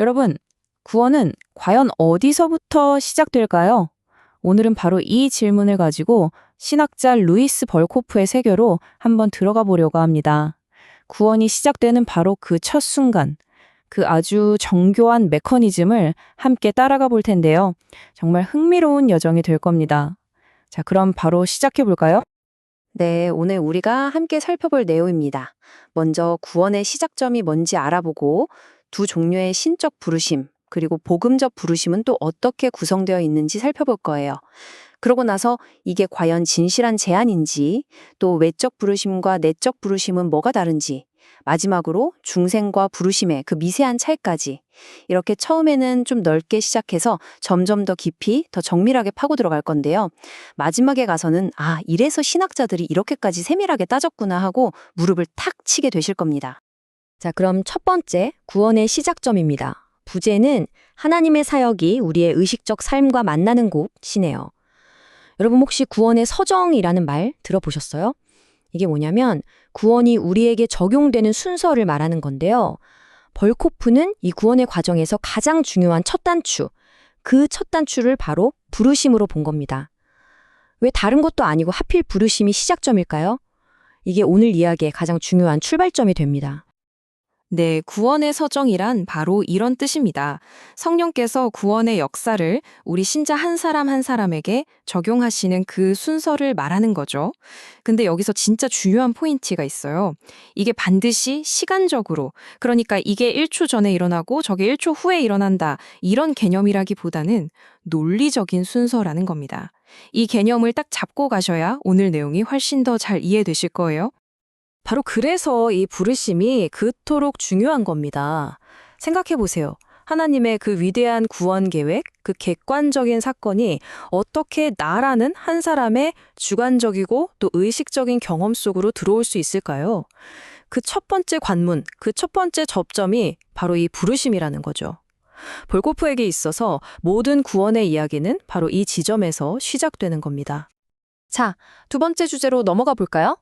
여러분, 구원은 과연 어디서부터 시작될까요? 오늘은 바로 이 질문을 가지고 신학자 루이스 벌코프의 세계로 한번 들어가 보려고 합니다. 구원이 시작되는 바로 그 첫 순간, 그 아주 정교한 메커니즘을 함께 따라가 볼 텐데요. 정말 흥미로운 여정이 될 겁니다. 자, 그럼 바로 시작해 볼까요? 네, 오늘 우리가 함께 살펴볼 내용입니다. 먼저 구원의 시작점이 뭔지 알아보고 두 종류의 신적 부르심, 그리고 복음적 부르심은 또 어떻게 구성되어 있는지 살펴볼 거예요. 그러고 나서 이게 과연 진실한 제안인지, 또 외적 부르심과 내적 부르심은 뭐가 다른지, 마지막으로 중생과 부르심의 그 미세한 차이까지 이렇게 처음에는 좀 넓게 시작해서 점점 더 깊이 더 정밀하게 파고 들어갈 건데요. 마지막에 가서는 아, 이래서 신학자들이 이렇게까지 세밀하게 따졌구나 하고 무릎을 탁 치게 되실 겁니다. 자, 그럼 첫 번째 구원의 시작점입니다. 부제는 하나님의 사역이 우리의 의식적 삶과 만나는 곳이네요. 여러분 혹시 구원의 서정이라는 말 들어보셨어요? 이게 뭐냐면 구원이 우리에게 적용되는 순서를 말하는 건데요. 벌코프는 이 구원의 과정에서 가장 중요한 첫 단추, 그 첫 단추를 바로 부르심으로 본 겁니다. 왜 다른 것도 아니고 하필 부르심이 시작점일까요? 이게 오늘 이야기의 가장 중요한 출발점이 됩니다. 네, 구원의 서정이란 바로 이런 뜻입니다. 성령께서 구원의 역사를 우리 신자 한 사람 한 사람에게 적용하시는 그 순서를 말하는 거죠. 근데 여기서 진짜 중요한 포인트가 있어요. 이게 반드시 시간적으로, 그러니까 이게 1초 전에 일어나고 저게 1초 후에 일어난다. 이런 개념이라기보다는 논리적인 순서라는 겁니다. 이 개념을 딱 잡고 가셔야 오늘 내용이 훨씬 더 잘 이해되실 거예요. 바로 그래서 이 부르심이 그토록 중요한 겁니다. 생각해 보세요. 하나님의 그 위대한 구원 계획, 그 객관적인 사건이 어떻게 나라는 한 사람의 주관적이고 또 의식적인 경험 속으로 들어올 수 있을까요? 그 첫 번째 관문, 그 첫 번째 접점이 바로 이 부르심이라는 거죠. 볼코프에게 있어서 모든 구원의 이야기는 바로 이 지점에서 시작되는 겁니다. 자, 두 번째 주제로 넘어가 볼까요?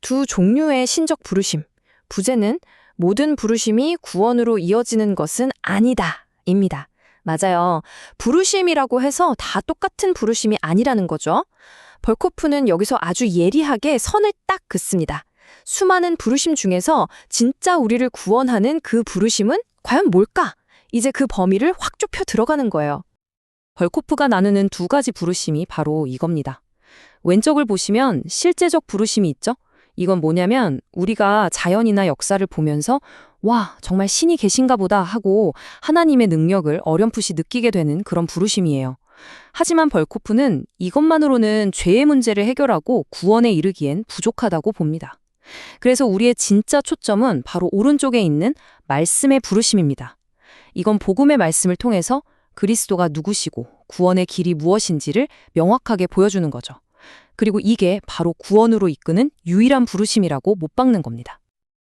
두 종류의 신적 부르심. 부제는 모든 부르심이 구원으로 이어지는 것은 아니다. 입니다. 맞아요. 부르심이라고 해서 다 똑같은 부르심이 아니라는 거죠. 벌코프는 여기서 아주 예리하게 선을 딱 긋습니다. 수많은 부르심 중에서 진짜 우리를 구원하는 그 부르심은 과연 뭘까? 이제 그 범위를 확 좁혀 들어가는 거예요. 벌코프가 나누는 두 가지 부르심이 바로 이겁니다. 왼쪽을 보시면 실제적 부르심이 있죠? 이건 뭐냐면 우리가 자연이나 역사를 보면서 와, 정말 신이 계신가 보다 하고 하나님의 능력을 어렴풋이 느끼게 되는 그런 부르심이에요. 하지만 벌코프는 이것만으로는 죄의 문제를 해결하고 구원에 이르기엔 부족하다고 봅니다. 그래서 우리의 진짜 초점은 바로 오른쪽에 있는 말씀의 부르심입니다. 이건 복음의 말씀을 통해서 그리스도가 누구시고 구원의 길이 무엇인지를 명확하게 보여주는 거죠. 그리고 이게 바로 구원으로 이끄는 유일한 부르심이라고 못 박는 겁니다.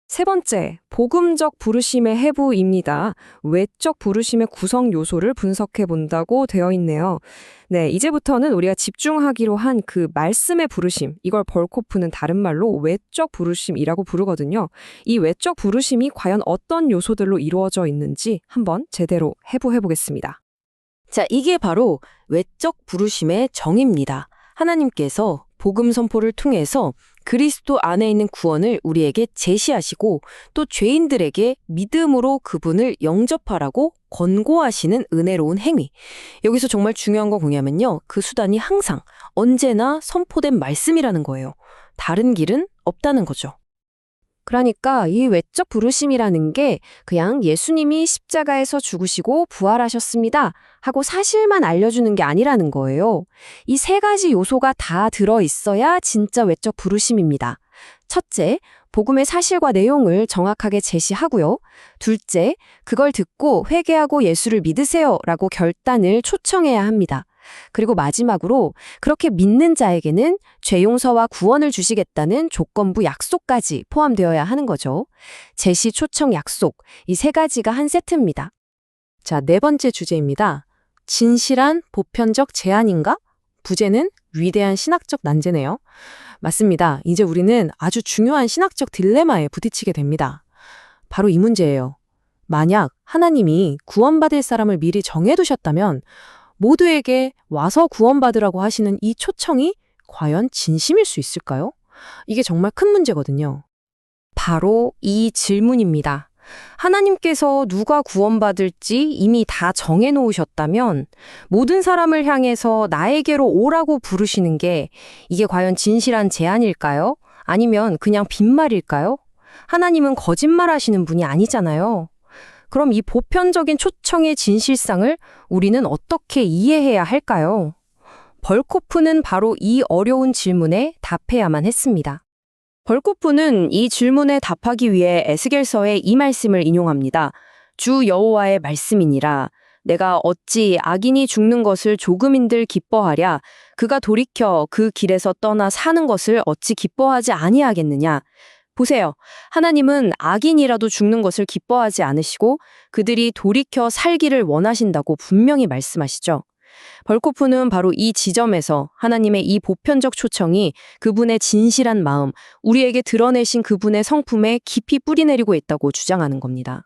세 번째, 복음적 부르심의 해부입니다. 외적 부르심의 구성 요소를 분석해 본다고 되어 있네요. 네, 이제부터는 우리가 집중하기로 한 그 말씀의 부르심, 이걸 벌코프는 다른 말로 외적 부르심이라고 부르거든요. 이 외적 부르심이 과연 어떤 요소들로 이루어져 있는지 한번 제대로 해부해 보겠습니다. 자, 이게 바로 외적 부르심의 정의입니다. 하나님께서 복음 선포를 통해서 그리스도 안에 있는 구원을 우리에게 제시하시고 또 죄인들에게 믿음으로 그분을 영접하라고 권고하시는 은혜로운 행위. 여기서 정말 중요한 거 뭐냐면요. 그 수단이 항상 언제나 선포된 말씀이라는 거예요. 다른 길은 없다는 거죠. 그러니까 이 외적 부르심이라는 게 그냥 예수님이 십자가에서 죽으시고 부활하셨습니다 하고 사실만 알려주는 게 아니라는 거예요. 이 세 가지 요소가 다 들어있어야 진짜 외적 부르심입니다. 첫째, 복음의 사실과 내용을 정확하게 제시하고요. 둘째, 그걸 듣고 회개하고 예수를 믿으세요 라고 결단을 초청해야 합니다. 그리고 마지막으로 그렇게 믿는 자에게는 죄 용서와 구원을 주시겠다는 조건부 약속까지 포함되어야 하는 거죠. 제시, 초청, 약속 이 세 가지가 한 세트입니다. 자, 네 번째 주제입니다. 진실한 보편적 제안인가? 부제는 위대한 신학적 난제네요. 맞습니다. 이제 우리는 아주 중요한 신학적 딜레마에 부딪히게 됩니다. 바로 이 문제예요. 만약 하나님이 구원받을 사람을 미리 정해두셨다면 모두에게 와서 구원받으라고 하시는 이 초청이 과연 진심일 수 있을까요? 이게 정말 큰 문제거든요. 바로 이 질문입니다. 하나님께서 누가 구원받을지 이미 다 정해놓으셨다면 모든 사람을 향해서 나에게로 오라고 부르시는 게 이게 과연 진실한 제안일까요? 아니면 그냥 빈말일까요? 하나님은 거짓말 하시는 분이 아니잖아요. 그럼 이 보편적인 초청의 진실상을 우리는 어떻게 이해해야 할까요? 벌코프는 바로 이 어려운 질문에 답해야만 했습니다. 벌코프는 이 질문에 답하기 위해 에스겔서의 이 말씀을 인용합니다. 주 여호와의 말씀이니라. 내가 어찌 악인이 죽는 것을 조금인들 기뻐하랴. 그가 돌이켜 그 길에서 떠나 사는 것을 어찌 기뻐하지 아니하겠느냐. 보세요. 하나님은 악인이라도 죽는 것을 기뻐하지 않으시고 그들이 돌이켜 살기를 원하신다고 분명히 말씀하시죠. 벌코프는 바로 이 지점에서 하나님의 이 보편적 초청이 그분의 진실한 마음, 우리에게 드러내신 그분의 성품에 깊이 뿌리내리고 있다고 주장하는 겁니다.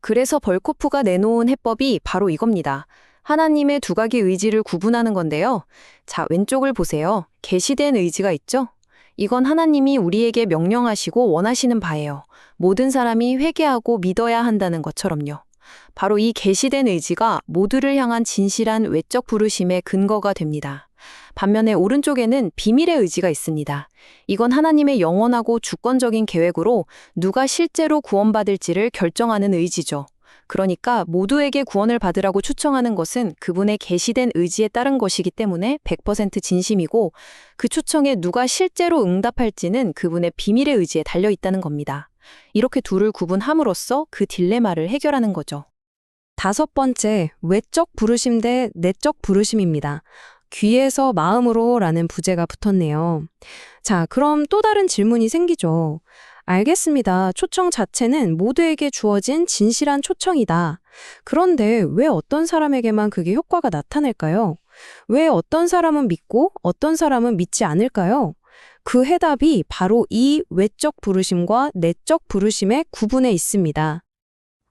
그래서 벌코프가 내놓은 해법이 바로 이겁니다. 하나님의 두각의 의지를 구분하는 건데요. 자, 왼쪽을 보세요. 계시된 의지가 있죠? 이건 하나님이 우리에게 명령하시고 원하시는 바예요. 모든 사람이 회개하고 믿어야 한다는 것처럼요. 바로 이 계시된 의지가 모두를 향한 진실한 외적 부르심의 근거가 됩니다. 반면에 오른쪽에는 비밀의 의지가 있습니다. 이건 하나님의 영원하고 주권적인 계획으로 누가 실제로 구원받을지를 결정하는 의지죠. 그러니까 모두에게 구원을 받으라고 추청하는 것은 그분의 계시된 의지에 따른 것이기 때문에 100% 진심이고 그 추청에 누가 실제로 응답할지는 그분의 비밀의 의지에 달려 있다는 겁니다. 이렇게 둘을 구분함으로써 그 딜레마를 해결하는 거죠. 다섯 번째, 외적 부르심 대 내적 부르심입니다. 귀에서 마음으로 라는 부제가 붙었네요. 자, 그럼 또 다른 질문이 생기죠. 알겠습니다. 초청 자체는 모두에게 주어진 진실한 초청이다. 그런데 왜 어떤 사람에게만 그게 효과가 나타날까요? 왜 어떤 사람은 믿고 어떤 사람은 믿지 않을까요? 그 해답이 바로 이 외적 부르심과 내적 부르심의 구분에 있습니다.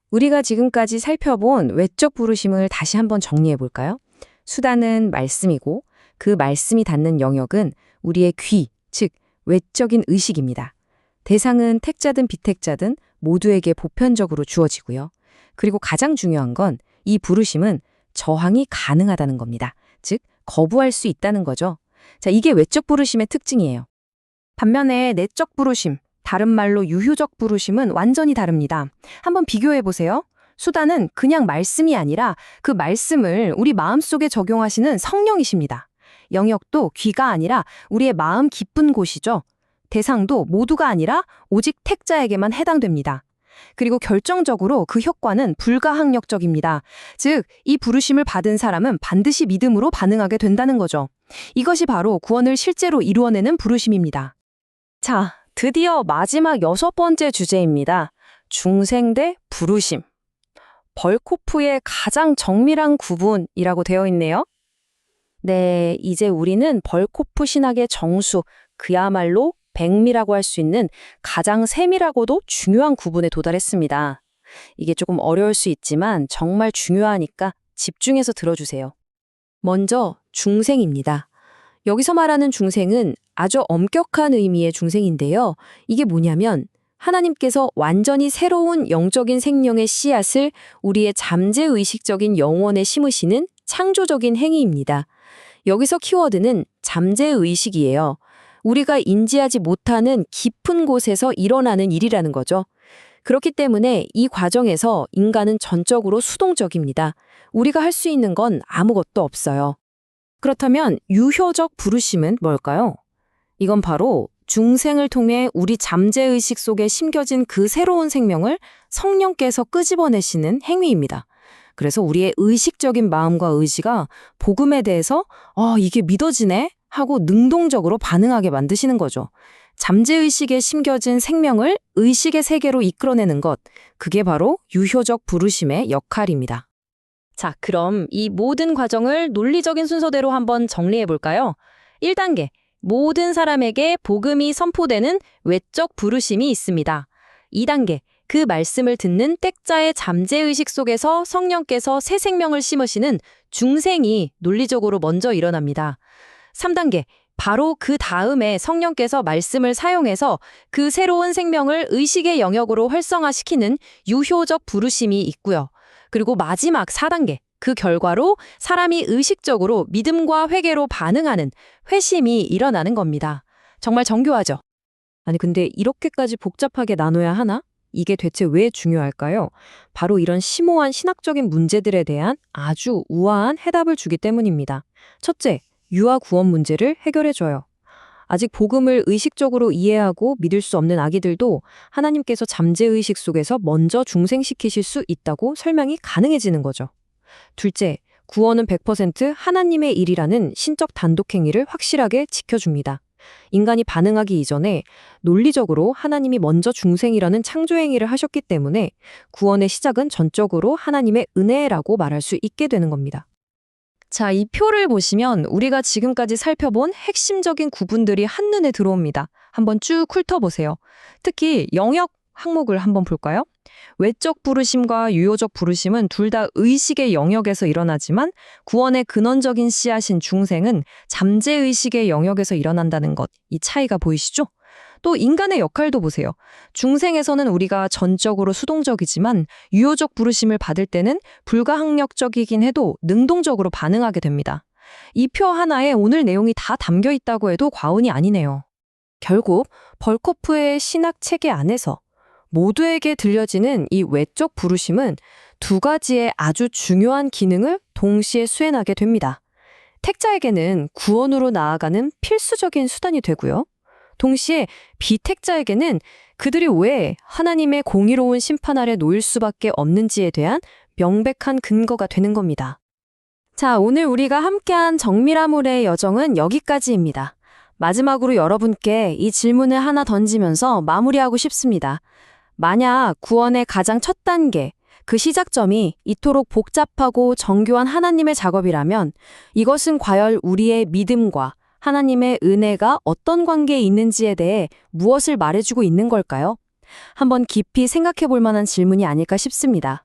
우리가 지금까지 살펴본 외적 부르심을 다시 한번 정리해 볼까요? 수단은 말씀이고 그 말씀이 닿는 영역은 우리의 귀, 즉 외적인 의식입니다. 대상은 택자든 비택자든 모두에게 보편적으로 주어지고요. 그리고 가장 중요한 건 이 부르심은 저항이 가능하다는 겁니다. 즉 거부할 수 있다는 거죠. 자, 이게 외적 부르심의 특징이에요. 반면에 내적 부르심, 다른 말로 유효적 부르심은 완전히 다릅니다. 한번 비교해 보세요. 수단은 그냥 말씀이 아니라 그 말씀을 우리 마음속에 적용하시는 성령이십니다. 영역도 귀가 아니라 우리의 마음 깊은 곳이죠. 대상도 모두가 아니라 오직 택자에게만 해당됩니다. 그리고 결정적으로 그 효과는 불가항력적입니다. 즉, 이 부르심을 받은 사람은 반드시 믿음으로 반응하게 된다는 거죠. 이것이 바로 구원을 실제로 이루어내는 부르심입니다. 자, 드디어 마지막 여섯 번째 주제입니다. 중생 대 부르심. 벌코프의 가장 정밀한 구분이라고 되어 있네요. 네, 이제 우리는 벌코프 신학의 정수, 그야말로 백미라고 할 수 있는 가장 세밀하고도 중요한 구분에 도달했습니다. 이게 조금 어려울 수 있지만 정말 중요하니까 집중해서 들어주세요. 먼저 중생입니다. 여기서 말하는 중생은 아주 엄격한 의미의 중생인데요. 이게 뭐냐면 하나님께서 완전히 새로운 영적인 생명의 씨앗을 우리의 잠재의식적인 영혼에 심으시는 창조적인 행위입니다. 여기서 키워드는 잠재의식이에요. 우리가 인지하지 못하는 깊은 곳에서 일어나는 일이라는 거죠. 그렇기 때문에 이 과정에서 인간은 전적으로 수동적입니다. 우리가 할 수 있는 건 아무것도 없어요. 그렇다면 유효적 부르심은 뭘까요? 이건 바로 중생을 통해 우리 잠재의식 속에 심겨진 그 새로운 생명을 성령께서 끄집어내시는 행위입니다. 그래서 우리의 의식적인 마음과 의지가 복음에 대해서 아, 이게 믿어지네? 하고 능동적으로 반응하게 만드시는 거죠. 잠재의식에 심겨진 생명을 의식의 세계로 이끌어내는 것, 그게 바로 유효적 부르심의 역할입니다. 자, 그럼 이 모든 과정을 논리적인 순서대로 한번 정리해 볼까요? 1단계, 모든 사람에게 복음이 선포되는 외적 부르심이 있습니다. 2단계, 그 말씀을 듣는 땡자의 잠재의식 속에서 성령께서 새 생명을 심으시는 중생이 논리적으로 먼저 일어납니다. 3단계. 바로 그 다음에 성령께서 말씀을 사용해서 그 새로운 생명을 의식의 영역으로 활성화시키는 유효적 부르심이 있고요. 그리고 마지막 4단계. 그 결과로 사람이 의식적으로 믿음과 회개로 반응하는 회심이 일어나는 겁니다. 정말 정교하죠? 아니, 근데 이렇게까지 복잡하게 나눠야 하나? 이게 대체 왜 중요할까요? 바로 이런 심오한 신학적인 문제들에 대한 아주 우아한 해답을 주기 때문입니다. 첫째, 유아 구원 문제를 해결해줘요. 아직 복음을 의식적으로 이해하고 믿을 수 없는 아기들도 하나님께서 잠재의식 속에서 먼저 중생시키실 수 있다고 설명이 가능해지는 거죠. 둘째, 구원은 100% 하나님의 일이라는 신적 단독행위를 확실하게 지켜줍니다. 인간이 반응하기 이전에 논리적으로 하나님이 먼저 중생이라는 창조행위를 하셨기 때문에 구원의 시작은 전적으로 하나님의 은혜라고 말할 수 있게 되는 겁니다. 자, 이 표를 보시면 우리가 지금까지 살펴본 핵심적인 구분들이 한눈에 들어옵니다. 한번 쭉 훑어보세요. 특히 영역 항목을 한번 볼까요? 외적 부르심과 유효적 부르심은 둘 다 의식의 영역에서 일어나지만 구원의 근원적인 씨앗인 중생은 잠재의식의 영역에서 일어난다는 것, 이 차이가 보이시죠? 또 인간의 역할도 보세요. 중생에서는 우리가 전적으로 수동적이지만 유효적 부르심을 받을 때는 불가항력적이긴 해도 능동적으로 반응하게 됩니다. 이 표 하나에 오늘 내용이 다 담겨 있다고 해도 과언이 아니네요. 결국 벌코프의 신학 체계 안에서 모두에게 들려지는 이 외적 부르심은 두 가지의 아주 중요한 기능을 동시에 수행하게 됩니다. 택자에게는 구원으로 나아가는 필수적인 수단이 되고요. 동시에 비택자에게는 그들이 왜 하나님의 공의로운 심판 아래 놓일 수밖에 없는지에 대한 명백한 근거가 되는 겁니다. 자, 오늘 우리가 함께한 정밀화물의 여정은 여기까지입니다. 마지막으로 여러분께 이 질문을 하나 던지면서 마무리하고 싶습니다. 만약 구원의 가장 첫 단계, 그 시작점이 이토록 복잡하고 정교한 하나님의 작업이라면 이것은 과연 우리의 믿음과 하나님의 은혜가 어떤 관계에 있는지에 대해 무엇을 말해주고 있는 걸까요? 한번 깊이 생각해 볼 만한 질문이 아닐까 싶습니다.